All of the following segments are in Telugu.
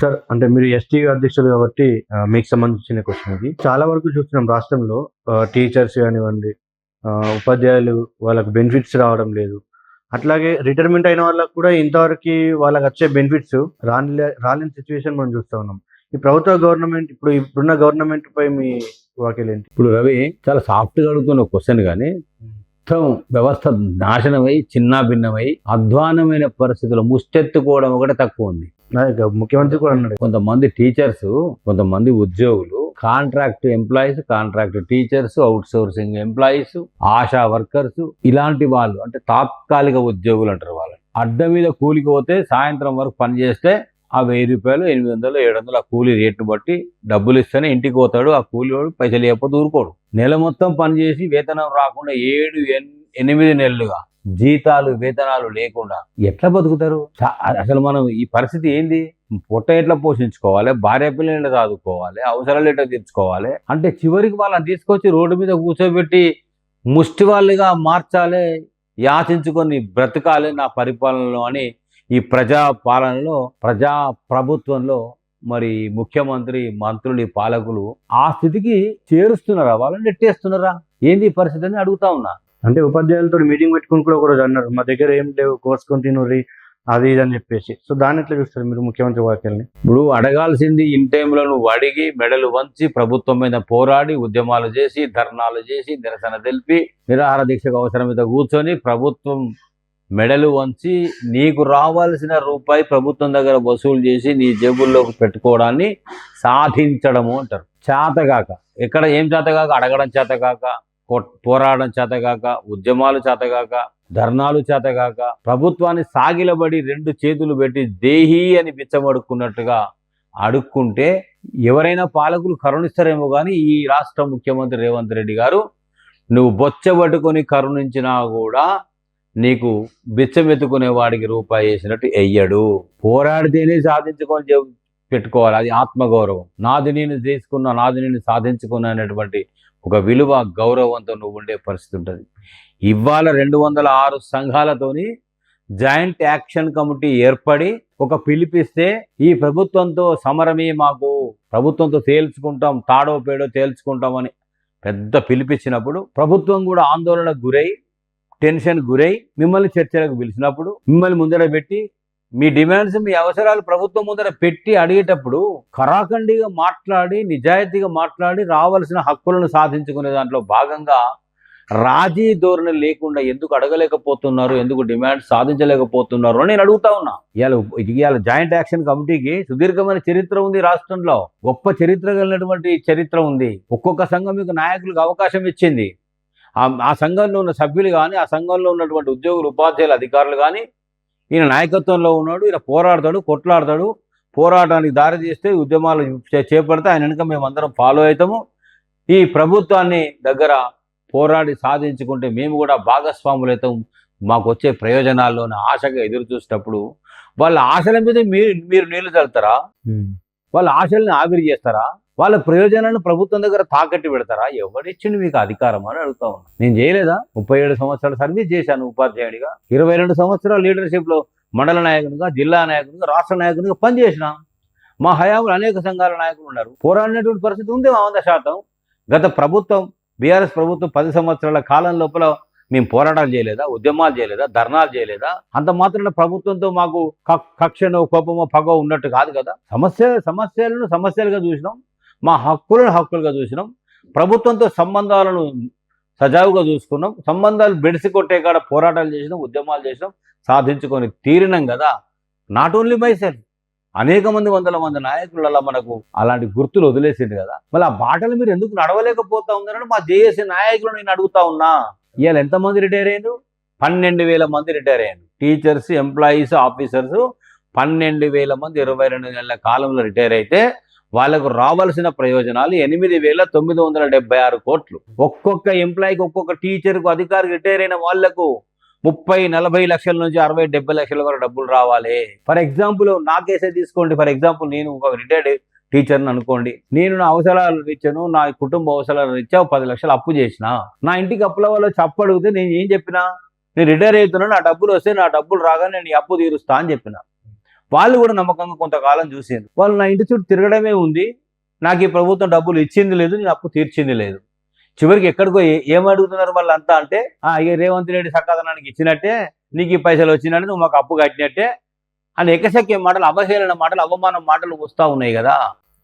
సార్ అంటే మీరు ఎస్టీ అధ్యక్షులు కాబట్టి మీకు సంబంధించిన క్వశ్చన్ ఇది. చాలా వరకు చూస్తున్నాం రాష్ట్రంలో టీచర్స్ కానివ్వండి ఉపాధ్యాయులు వాళ్ళకి బెనిఫిట్స్ రావడం లేదు. అట్లాగే రిటైర్మెంట్ అయిన వాళ్ళకి కూడా ఇంతవరకు వాళ్ళకి వచ్చే బెనిఫిట్స్ రాని రాలేని సిచ్యువేషన్ మనం చూస్తూ ఉన్నాం. ఈ ప్రభుత్వ గవర్నమెంట్ ఇప్పుడు ఇప్పుడున్న గవర్నమెంట్ పై మీ వాక్యలు ఇప్పుడు రవి చాలా సాఫ్ట్గా అడుగుతున్న క్వశ్చన్ కానీ మొత్తం వ్యవస్థ నాశనమై చిన్నాభిన్నమై అధ్వానమైన పరిస్థితుల్లో ముష్టెత్తుకోవడం ఒకటి తక్కువ ఉంది. ముఖ్యమంత్రి కూడా అన్నాడు. కొంతమంది టీచర్స్ కొంతమంది ఉద్యోగులు contract employees contract teachers outsourcing employees Asha workers ఇలాంటి వాళ్ళు అంటే తాత్కాలిక ఉద్యోగులు అంటారు వాళ్ళు అడ్డ మీద కూలికి పోతే సాయంత్రం వరకు పని చేస్తే ఆ వెయ్యి రూపాయలు ఎనిమిది వందలు ఏడు వందలు ఆ కూలీ రేటును బట్టి డబ్బులు ఇస్తేనే ఇంటికి పోతాడు ఆ కూలి వాడు పైసలు ఇవ్వకపోతే ఊరుకోడు. నెల మొత్తం పనిచేసి వేతనం రాకుండా ఏడు ఎన్- ఎనిమిది నెలలుగా జీతాలు వేతనాలు లేకుండా ఎట్లా బతుకుతారు? అసలు మనం ఈ పరిస్థితి ఏంది? పొట్ట ఎట్లా పోషించుకోవాలి? భార్య పిల్లలు చదువుకోవాలి? అవసరాలు ఎట్లా తీర్చుకోవాలి? అంటే చివరికి వాళ్ళని తీసుకొచ్చి రోడ్డు మీద కూర్చోబెట్టి ముష్టి వాళ్ళుగా మార్చాలి యాచించుకొని బ్రతకాలి నా పరిపాలనలో అని ఈ ప్రజా పాలనలో ప్రజా ప్రభుత్వంలో మరి ముఖ్యమంత్రి మంత్రులు పాలకులు ఆ స్థితికి చేరుస్తున్నారా? వాళ్ళని నెట్టేస్తున్నారా? ఏంది పరిస్థితి అని అడుగుతా ఉన్నా. అంటే ఉపాధ్యాయులతో మీటింగ్ పెట్టుకుని కూడా ఒకరోజు అన్నారు మా దగ్గర ఏం లేవు కోర్స్ తినుర్రి అది ఇది అని చెప్పేసి. సో దాన్ని ఎట్లా చూస్తారు మీరు ముఖ్యమంత్రి వ్యాఖ్యల్ని? ఇప్పుడు అడగాల్సింది ఇన్ టైంలో నువ్వు అడిగి మెడలు వంచి ప్రభుత్వం మీద పోరాడి ఉద్యమాలు చేసి ధర్నాలు చేసి నిరసన తెలిపి నిరాహార దీక్షకు అవసరం మీద కూర్చొని ప్రభుత్వం మెడలు వంచి నీకు రావాల్సిన రూపాయి ప్రభుత్వం దగ్గర వసూలు చేసి నీ జేబుల్లోకి పెట్టుకోవడాన్ని సాధించడము అంటారు. చేతగాక. ఎక్కడ ఏం చేతగాక? అడగడం చేతగాక. పోరాడడం చేతగాక ఉద్యమాలు చేతగాక ధర్నాలు చేతగాక ప్రభుత్వాన్ని సాగిలబడి రెండు చేతులు పెట్టి దేహీ అని బిచ్చమడుక్కున్నట్టుగా అడుక్కుంటే ఎవరైనా పాలకులు కరుణిస్తారేమో కానీ ఈ రాష్ట్ర ముఖ్యమంత్రి రేవంత్ రెడ్డి గారు నువ్వు బొచ్చబట్టుకొని కరుణించినా కూడా నీకు బిచ్చమెత్తుకునే వాడికి రూపాయి వేసినట్టు అయ్యడు పోరాడితేనే సాధించుకొని పెట్టుకోవాలి. అది ఆత్మగౌరవం. నాది నేను తీసుకున్న నాది నేను సాధించుకున్న అనేటువంటి ఒక విలువ గౌరవంతో నువ్వు ఉండే పరిస్థితి ఉంటుంది. ఇవాళ రెండు వందల ఆరు సంఘాలతోని జాయింట్ యాక్షన్ కమిటీ ఏర్పడి ఒక పిలిపిస్తే ఈ ప్రభుత్వంతో సమరమే మాకు ప్రభుత్వంతో తేల్చుకుంటాం తాడో పేడో తేల్చుకుంటామని పెద్ద పిలిపించినప్పుడు ప్రభుత్వం కూడా ఆందోళనకు గురై టెన్షన్ గురై మిమ్మల్ని చర్చలకు పిలిచినప్పుడు మిమ్మల్ని ముందర పెట్టి మీ డిమాండ్స్ మీ అవసరాలు ప్రభుత్వం ముందర పెట్టి అడిగేటప్పుడు కరాఖండిగా మాట్లాడి నిజాయితీగా మాట్లాడి రావాల్సిన హక్కులను సాధించుకునే దాంట్లో భాగంగా రాజీ ధోరణి లేకుండా ఎందుకు అడగలేకపోతున్నారు ఎందుకు డిమాండ్ సాధించలేకపోతున్నారు అని నేను అడుగుతా ఉన్నా. ఇవాళ ఇవాళ జాయింట్ యాక్షన్ కమిటీకి సుదీర్ఘమైన చరిత్ర ఉంది రాష్ట్రంలో. గొప్ప చరిత్ర కలిగినటువంటి చరిత్ర ఉంది. ఒక్కొక్క సంఘం మీకు నాయకులకు అవకాశం ఇచ్చింది. ఆ- ఆ సంఘంలో ఉన్న సభ్యులు కానీ ఆ సంఘంలో ఉన్నటువంటి ఉద్యోగులు ఉపాధ్యాయులు అధికారులు కానీ ఈయన నాయకత్వంలో ఉన్నాడు ఈయన పోరాడతాడు కొట్లాడతాడు. పోరాటానికి దారి తీస్తే ఉద్యమాలు చేపడితే ఆయన వెనుక మేమందరం ఫాలో అవుతాము. ఈ ప్రభుత్వాన్ని దగ్గర పోరాడి సాధించుకుంటే మేము కూడా భాగస్వాములు అవుతాం. మాకు వచ్చే ప్రయోజనాల్లోని ఆశగా ఎదురు చూసేటప్పుడు వాళ్ళ ఆశల మీద మీరు మీరు నీళ్ళు చల్లుతారా? వాళ్ళ ఆశల్ని ఆవిరి చేస్తారా? వాళ్ళ ప్రయోజనాలను ప్రభుత్వం దగ్గర తాకట్టు పెడతారా? ఎవరిచ్చిండు మీకు అధికారం అని అడుగుతా ఉన్నా. నేను చేయలేదా? ముప్పై ఏడు సంవత్సరాలు సర్వీస్ చేశాను ఉపాధ్యాయుడిగా. ఇరవై రెండు సంవత్సరాలు లీడర్షిప్లో మండల నాయకునిగా జిల్లా నాయకునిగా రాష్ట్ర నాయకునిగా పనిచేసిన మా హయాంలో అనేక సంఘాల నాయకులు ఉన్నారు. పోరాడినటువంటి పరిస్థితి ఉంది మా వంద శాతం. గత ప్రభుత్వం బీఆర్ఎస్ ప్రభుత్వం పది సంవత్సరాల కాలం లోపల మేము పోరాటాలు చేయలేదా? ఉద్యమాలు చేయలేదా? ధర్నాలు చేయలేదా? అంత మాత్రాన ప్రభుత్వంతో మాకు క- కక్షనో కోపమో పగో ఉన్నట్టు కాదు కదా. సమస్య సమస్యలను సమస్యలుగా చూసినాం. మా హక్కులను హక్కులుగా చూసినాం. ప్రభుత్వంతో సంబంధాలను సజావుగా చూసుకున్నాం. సంబంధాలు బెడిసి కొట్టే కాడ పోరాటాలు చేసినాం ఉద్యమాలు చేసినాం. సాధించుకొని తీరినాం కదా. నాట్ ఓన్లీ మై అనేక మంది వందల మంది నాయకులలో మనకు అలాంటి గుర్తులు వదిలేసింది కదా. మళ్ళీ ఆ బాటలు మీరు ఎందుకు నడవలేకపోతా ఉన్నారని మా జేఏసీ నాయకులు నేను అడుగుతా ఉన్నా. ఇవాళ ఎంతమంది రిటైర్ అయ్యారు పన్నెండు వేల మంది రిటైర్ అయ్యారు టీచర్స్ ఎంప్లాయీస్ ఆఫీసర్స్ పన్నెండు వేల మంది ఇరవై రెండు నెలల కాలంలో రిటైర్ అయితే వాళ్ళకు రావాల్సిన ప్రయోజనాలు ఎనిమిది వేల తొమ్మిది వందల డెబ్బై ఆరు కోట్లు. ఒక్కొక్క ఎంప్లాయీకి ఒక్కొక్క టీచర్కు అధికారి రిటైర్ అయిన వాళ్ళకు ముప్పై నలభై లక్షల నుంచి అరవై డెబ్బై లక్షల వరకు డబ్బులు రావాలి. ఫర్ ఎగ్జాంపుల్ నా కేసే తీసుకోండి. ఫర్ ఎగ్జాంపుల్ నేను ఒక రిటైర్డ్ టీచర్ని అనుకోండి. నేను నా అవసరాలు ఇచ్చాను నా కుటుంబ అవసరాలు ఇచ్చా పది లక్షలు అప్పు చేసిన. నా ఇంటికి అప్పుల వల్ల చెప్పు అడిగితే నేను ఏం చెప్పినా? నేను రిటైర్ అవుతున్నా నా డబ్బులు వస్తే నా డబ్బులు రాగానే నేను అప్పు తీరుస్తా అని చెప్పిన. వాళ్ళు కూడా నమ్మకంగా కొంతకాలం చూసింది వాళ్ళు నా ఇంటి చుట్టూ తిరగడమే ఉంది. నాకు ఈ ప్రభుత్వం డబ్బులు ఇచ్చింది లేదు నేను అప్పు తీర్చింది లేదు. చివరికి ఎక్కడికో ఏ- అడుగుతున్నారు వాళ్ళంతా అంటే ఆ రేవంత్ రెడ్డి సకాదనానికి ఇచ్చినట్టే నీకు ఈ పైసలు వచ్చినట్టే నువ్వు మాకు అప్పు కట్టినట్టే అని ఎకసెక్కే మాటలు అవహేళన మాటలు అవమానం మాటలు వస్తూ ఉన్నాయి కదా.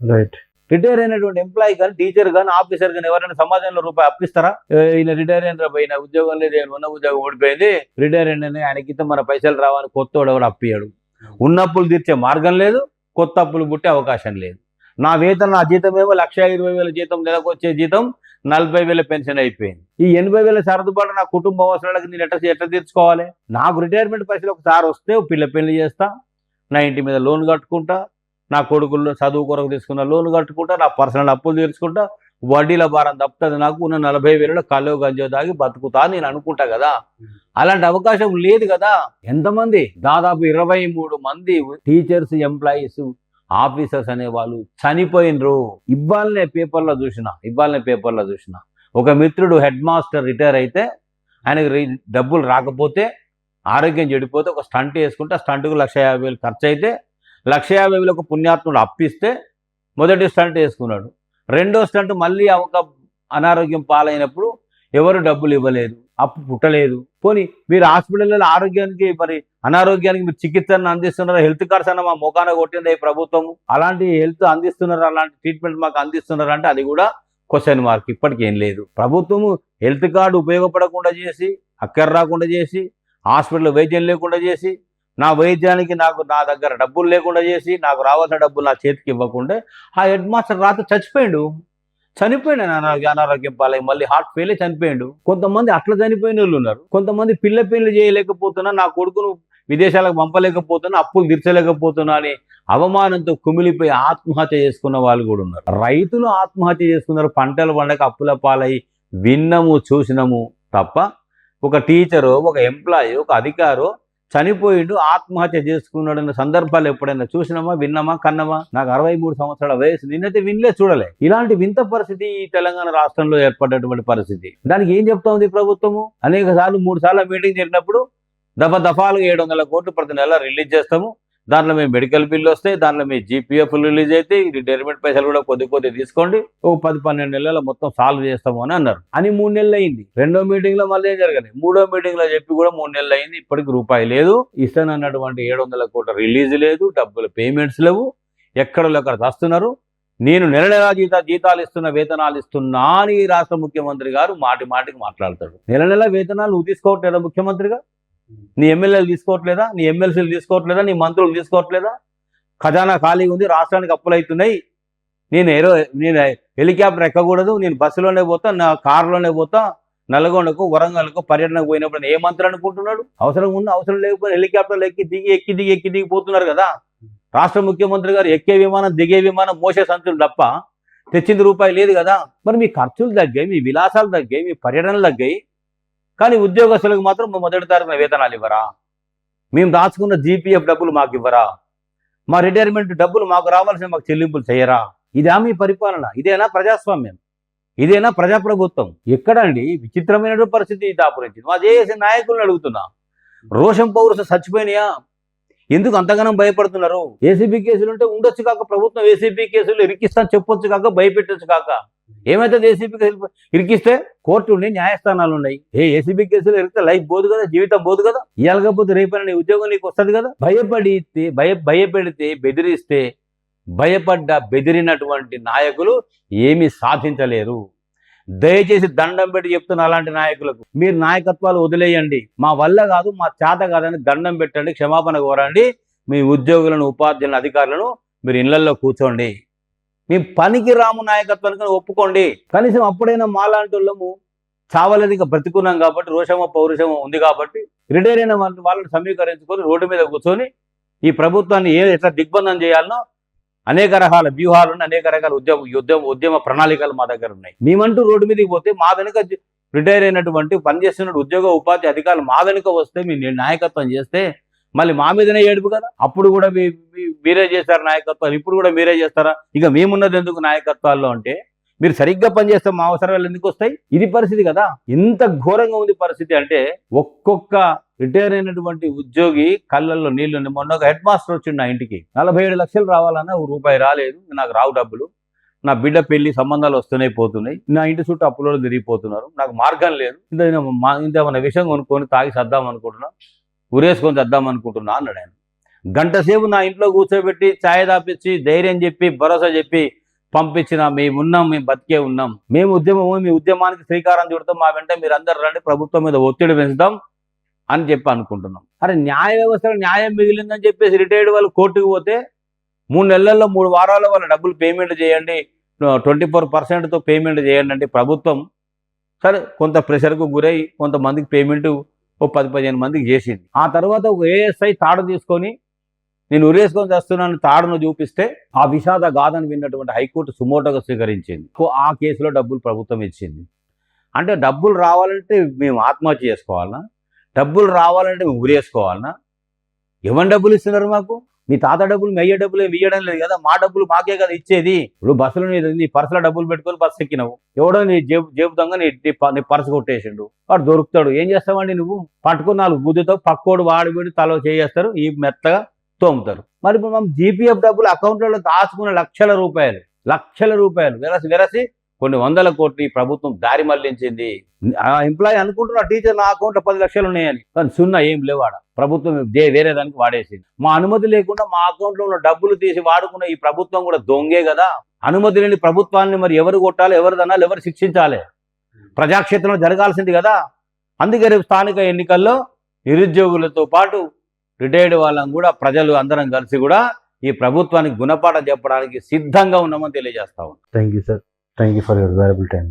రైట్ రిటైర్ అయినటువంటి ఎంప్లాయీ కానీ టీచర్ కానీ ఆఫీసర్ కానీ ఎవరైనా సమాజంలో రూపాయి అప్పిస్తారా ఈయన రిటైర్ అయిన పోయిన ఉద్యోగం లేదు ఉన్న ఉద్యోగం ఓడిపోయింది రిటైర్ అయిన ఆయనకి మన పైసలు రావని కొత్త వాడు అప్పియాడు ఉన్న అప్పులు తీర్చే మార్గం లేదు కొత్త అప్పులు పుట్టే అవకాశం లేదు. నా వేతన నా జీతం ఏమో లక్ష ఇరవై వేల జీతం నెలకు వచ్చే జీతం నలభై వేల పెన్షన్ అయిపోయింది. ఈ ఎనభై వేల సరదుబాటు నా కుటుంబ అవసరాలకు నేను ఎట్లా ఎట్లా తీర్చుకోవాలి? నాకు రిటైర్మెంట్ పైసలు ఒకసారి వస్తే పిల్ల పెళ్ళి చేస్తా నా ఇంటి మీద లోన్ కట్టుకుంటా నా కొడుకుల్లో చదువు కొరకు తీసుకున్న లోన్ కట్టుకుంటా నా పర్సనల్ అప్పులు తీర్చుకుంటా వడ్డీల భారం తప్పుతుంది. నాకు ఉన్న నలభై వేలలో కలో గంజో దాగి బతుకుతా నేను అనుకుంటా కదా. అలాంటి అవకాశం లేదు కదా. ఎంతమంది? దాదాపు ఇరవై మూడు మంది టీచర్స్ ఎంప్లాయీస్ ఆఫీసర్స్ అనే వాళ్ళు చనిపోయినరు. ఇవ్వాలనే పేపర్లో చూసిన ఇవ్వాలనే పేపర్లో చూసిన. ఒక మిత్రుడు హెడ్ మాస్టర్ రిటైర్ అయితే ఆయనకు డబ్బులు రాకపోతే ఆరోగ్యం చెడిపోతే ఒక స్టంట్ వేసుకుంటే ఆ స్టంట్కు లక్ష యాభై వేలు ఖర్చు అయితే లక్ష యాభై వేలు ఒక పుణ్యాత్ముడు అప్పిస్తే మొదటి స్టంట్ వేసుకున్నాడు. రెండో స్టంట్ మళ్ళీ ఒక అనారోగ్యం పాలైనప్పుడు ఎవరు డబ్బులు ఇవ్వలేదు అప్పు పుట్టలేదు. పోనీ మీరు హాస్పిటల్లో ఆరోగ్యానికి మరి అనారోగ్యానికి మీరు చికిత్సను అందిస్తున్నారా? హెల్త్ కార్డ్స్ అన్న మా మోకాన కొట్టింది ఈ ప్రభుత్వం అలాంటి హెల్త్ అందిస్తున్నారు? అలాంటి ట్రీట్మెంట్ మాకు అందిస్తున్నారా అంటే అది కూడా క్వశ్చన్ మార్క్. ఇప్పటికి ఏం లేదు. ప్రభుత్వము హెల్త్ కార్డు ఉపయోగపడకుండా చేసి అక్కర రాకుండా చేసి హాస్పిటల్ వైద్యం లేకుండా చేసి నా వైద్యానికి నాకు నా దగ్గర డబ్బులు లేకుండా చేసి నాకు రావాల్సిన డబ్బులు నా చేతికి ఇవ్వకుండా ఆ హెడ్ మాస్టర్ రాత్రి చచ్చిపోయాడు. చనిపోయాడు అనారోగ్యం పాలై మళ్ళీ హార్ట్ ఫెయిల్ చనిపోయాడు. కొంతమంది అట్లా చనిపోయిన వాళ్ళు ఉన్నారు. కొంతమంది పిల్ల పెళ్ళి చేయలేకపోతున్నా నా కొడుకును విదేశాలకు పంపలేకపోతున్నా అప్పులు తీర్చలేకపోతున్నా అని అవమానంతో కుమిలిపోయి ఆత్మహత్య చేసుకున్న వాళ్ళు కూడా ఉన్నారు. రైతులు ఆత్మహత్య చేసుకున్నారు పంటలు పండక అప్పుల పాలై విన్నము చూసినము తప్ప ఒక టీచరు ఒక ఎంప్లాయీ ఒక అధికారు చనిపోయిండు ఆత్మహత్య చేసుకున్నాడు అన్న సందర్భాలు ఎప్పుడైనా చూసినామా విన్నామా కన్నమా? నాకు అరవై మూడు సంవత్సరాల వయసు నిన్నైతే వినలే చూడలే. ఇలాంటి వింత పరిస్థితి ఈ తెలంగాణ రాష్ట్రంలో ఏర్పడ్డటువంటి పరిస్థితి. దానికి ఏం చెప్తా ఉంది ప్రభుత్వము? అనేక సార్లు మూడు సార్లు మీటింగ్ జరిగినప్పుడు దఫ దఫాలుగా ఏడు వందల కోట్లు ప్రతి నెల రిలీజ్ చేస్తాము. దాంట్లో మేము మెడికల్ బిల్లు వస్తాయి దాంట్లో మీ జీపీఎఫ్ రిలీజ్ అయితే ఈ రిటైర్మెంట్ పైసలు కూడా కొద్ది కొద్ది తీసుకోండి. ఒక పది పన్నెండు నెలల మొత్తం సాల్వ్ చేస్తాము అని అన్నారు. అని మూడు నెలలు అయింది. రెండో మీటింగ్లో మళ్ళీ ఏం జరగలేదు. మూడో మీటింగ్లో చెప్పి కూడా మూడు నెలలు అయింది. ఇప్పటికి రూపాయి లేదు. ఇస్తానన్నటువంటి ఏడు వందల కోట్ల రిలీజ్ లేదు. డబ్బులు పేమెంట్స్ లేవు. ఎక్కడ అక్కడ వస్తున్నారు నేను నెల నెలా జీత జీతాలు ఇస్తున్న వేతనాలు ఇస్తున్నా అని రాష్ట్ర ముఖ్యమంత్రి గారు మాటి మాటికి మాట్లాడతాడు. నెల నెల వేతనాలు నువ్వు తీసుకోవట్లేదా ముఖ్యమంత్రిగా. నీ ఎమ్మెల్యేలు తీసుకోవట్లేదా? నీ ఎమ్మెల్సీలు తీసుకోవట్లేదా? నీ మంత్రులు తీసుకోవట్లేదా? ఖజానా ఖాళీగా ఉంది రాష్ట్రానికి అప్పులు అవుతున్నాయి. నేను ఏరో నేను హెలికాప్టర్ ఎక్కకూడదు నేను బస్సులోనే పోతా నా కారులోనే పోతా. నల్గొండకు వరంగల్కు పర్యటనకు పోయినప్పుడు నేను ఏ మంత్రి అనుకుంటున్నాడు? అవసరం ఉన్న అవసరం లేకపోతే హెలికాప్టర్లు ఎక్కి దిగి ఎక్కి దిగి ఎక్కి దిగి పోతున్నారు కదా. రాష్ట్ర ముఖ్యమంత్రి గారు ఎక్కే విమానం దిగే విమానం మోసే సంచులు తప్ప తెచ్చింది రూపాయి లేదు కదా. మరి మీ ఖర్చులు తగ్గాయి మీ విలాసాలు తగ్గాయి మీ పర్యటనలు తగ్గాయి. కానీ ఉద్యోగస్తులకు మాత్రం మొదటి తారీఖున వేతనాలు ఇవ్వరా? మేము దాచుకున్న జీపీఎఫ్ డబ్బులు మాకు ఇవ్వరా? మా రిటైర్మెంట్ డబ్బులు మాకు రావాల్సిన మాకు చెల్లింపులు చేయరా? ఇదా మీ పరిపాలన? ఇదేనా ప్రజాస్వామ్యం? ఇదేనా ప్రజాప్రభుత్వం? ఎక్కడండి విచిత్రమైన పరిస్థితి దాపురించింది మా జేఏసీ నాయకులను అడుగుతున్నా. రోషం పౌరులు చచ్చిపోయినాయా? ఎందుకు అంతగానం భయపడుతున్నారు? ఏసీబీ కేసులు ఉంటే ఉండొచ్చు కాక ప్రభుత్వం ఏసీబీ కేసులు ఇరికిస్తాను చెప్పొచ్చు కాక భయపెట్టొచ్చు కాక. ఏమైతే ఏసీబీ కేసులు ఇరికిస్తే కోర్టు ఉండి న్యాయస్థానాలు ఉన్నాయి ఏ ఏసీబీ కేసులు ఇరికితే లైఫ్ పోదు కదా జీవితం పోదు కదా? ఇవ్వకపోతే రేపైనా నీ ఉద్యోగం నీకు వస్తుంది కదా? భయపడితే భయ భయపెడితే బెదిరిస్తే భయపడ్డ బెదిరినటువంటి నాయకులు ఏమీ సాధించలేరు. దయచేసి దండం పెట్టి చెప్తున్న అలాంటి నాయకులకు మీరు నాయకత్వాలు వదిలేయండి. మా వల్ల కాదు మా చేత కాదని దండం పెట్టండి క్షమాపణ కోరండి. మీ ఉద్యోగులను ఉపాధ్యాయులను అధికారులను మీరు ఇళ్ళలో కూర్చోండి. మీ పనికి రాము నాయకత్వానికి ఒప్పుకోండి. కనీసం అప్పుడైనా మాలాంటి వాళ్ళము చావలేదిగా బ్రతుకున్నాం కాబట్టి రోషమ పౌరుషమ ఉంది కాబట్టి రిటైర్ అయిన వాళ్ళని వాళ్ళని సమీకరించుకొని రోడ్డు మీద కూర్చొని ఈ ప్రభుత్వాన్ని ఏ ఎట్లా దిగ్బంధం చేయాలనో అనేక రకాల వ్యూహాలు అనేక రకాల ఉద్యమ ఉద్యమ ఉద్యమ ప్రణాళికలు మా దగ్గర ఉన్నాయి. మేమంటూ రోడ్డు మీదకి పోతే మా వెనుక రిటైర్ అయినటువంటి పనిచేస్తున్న ఉద్యోగ ఉపాధి అధికారులు మా వెనుక వస్తే మీ నాయకత్వం చేస్తే మళ్ళీ మా మీదనే ఏడుపు కదా? అప్పుడు కూడా మీ మీరే చేశారు నాయకత్వాలు ఇప్పుడు కూడా మీరే చేస్తారా? ఇక మేమున్నది ఎందుకు నాయకత్వాల్లో అంటే మీరు సరిగ్గా పనిచేస్తే మా అవసరాలు ఎందుకు వస్తాయి? ఇది పరిస్థితి కదా. ఇంత ఘోరంగా ఉంది పరిస్థితి అంటే ఒక్కొక్క రిటైర్ అయినటువంటి ఉద్యోగి కళ్ళల్లో నీళ్ళు మొన్న ఒక హెడ్ మాస్టర్ వచ్చిండు నా ఇంటికి. నలభై ఏడు లక్షలు రావాలన్నా రూపాయి రాలేదు నాకు రావు డబ్బులు. నా బిడ్డ పెళ్ళి సంబంధాలు వస్తున్నాయి పోతున్నాయి. నా ఇంటి చుట్టూ అప్పులో తిరిగిపోతున్నారు. నాకు మార్గం లేదు. ఇంత మా ఇంత మన విషయం కొనుక్కొని తాగి సద్దాం అనుకుంటున్నాం. ఉరేసుకొని చేద్దాం అనుకుంటున్నా అన్నాడు ఆయన. గంట సేపు నా ఇంట్లో కూర్చోబెట్టి ఛాయ్ తాపించి ధైర్యం చెప్పి భరోసా చెప్పి పంపించిన మేమున్నాం మేము బతికే ఉన్నాం. మేము ఉద్యమం మీ ఉద్యమానికి శ్రీకారం చుడతాం మా వెంట మీరు అందరు రండి ప్రభుత్వం మీద ఒత్తిడి పెంచుదాం అని చెప్పి అనుకుంటున్నాం. అరే న్యాయ వ్యవస్థలో న్యాయం మిగిలిందని చెప్పేసి రిటైర్డ్ వాళ్ళు కోర్టుకు పోతే మూడు నెలల్లో మూడు వారాల్లో వాళ్ళ డబ్బులు పేమెంట్ చేయండి ట్వంటీ ఫోర్ పర్సెంట్తో పేమెంట్ చేయండి అంటే ప్రభుత్వం సరే కొంత ప్రెషర్కు గురై కొంతమందికి పేమెంట్ ఓ పది పదిహేను మందికి చేసింది. ఆ తర్వాత ఒక ఏఎస్ఐ తాడు తీసుకొని నేను ఉరేసుకొని చేస్తున్నాను తాడును చూపిస్తే ఆ విషాద గాథను విన్నటువంటి హైకోర్టు సుమోటోగా స్వీకరించింది. ఆ కేసులో డబ్బులు ప్రభుత్వం ఇచ్చింది. అంటే డబ్బులు రావాలంటే మేము ఆత్మహత్య చేసుకోవాలనా? డబ్బులు రావాలంటే మేము ఉరేసుకోవాలనా? ఎవరి డబ్బులు ఇస్తున్నారు మాకు? మీ తాత డబ్బులు మీ అయ్యే డబ్బులు ఇవ్వడం లేదు కదా మా డబ్బులు మాకే కదా ఇచ్చేది. ఇప్పుడు బస్సులో నీ పర్సులో డబ్బులు పెట్టుకొని బస్సు ఎక్కినావు. ఎవడో నీ జేబు జేబు దొంగ నీ నీ పర్సు కొట్టేసిండు. వాడు దొరుకుతాడు. ఏం చేస్తావండి నువ్వు? పట్టుకుని నాలుగు గుద్దుతో పక్కోడు వాడి వీడి తల చేయేస్తారు. ఈ మెత్తగా తోముతారు. మరి మనం జీపీఎఫ్ డబ్బులు అకౌంట్లలో దాచుకున్న లక్షల రూపాయలు. లక్షల రూపాయలు. వెరసి వెరసి కొన్ని వందల కోట్లు ఈ ప్రభుత్వం దారి మళ్ళించింది. ఆ ఎంప్లాయీ అనుకుంటున్నా టీచర్ నా అకౌంట్లో పది లక్షలు ఉన్నాయని. కానీ సున్నా ఏం లేవాడ ప్రభుత్వం దే- వేరే దానికి వాడేసింది. మా అనుమతి లేకుండా మా అకౌంట్లో ఉన్న డబ్బులు తీసి వాడుకున్న ఈ ప్రభుత్వం కూడా దొంగే కదా. అనుమతి లేని ప్రభుత్వాన్ని మరి ఎవరు కొట్టాలి ఎవరు తనాలి ఎవరు శిక్షించాలి? ప్రజాక్షేత్రంలో జరగాల్సింది కదా. అందుకే రేపు స్థానిక ఎన్నికల్లో నిరుద్యోగులతో పాటు రిటైర్డ్ వాళ్ళని కూడా ప్రజలు అందరం కలిసి కూడా ఈ ప్రభుత్వానికి గుణపాఠం చెప్పడానికి సిద్ధంగా ఉన్నామని తెలియజేస్తా ఉన్నాం. Thank you sir. Thank you for your valuable time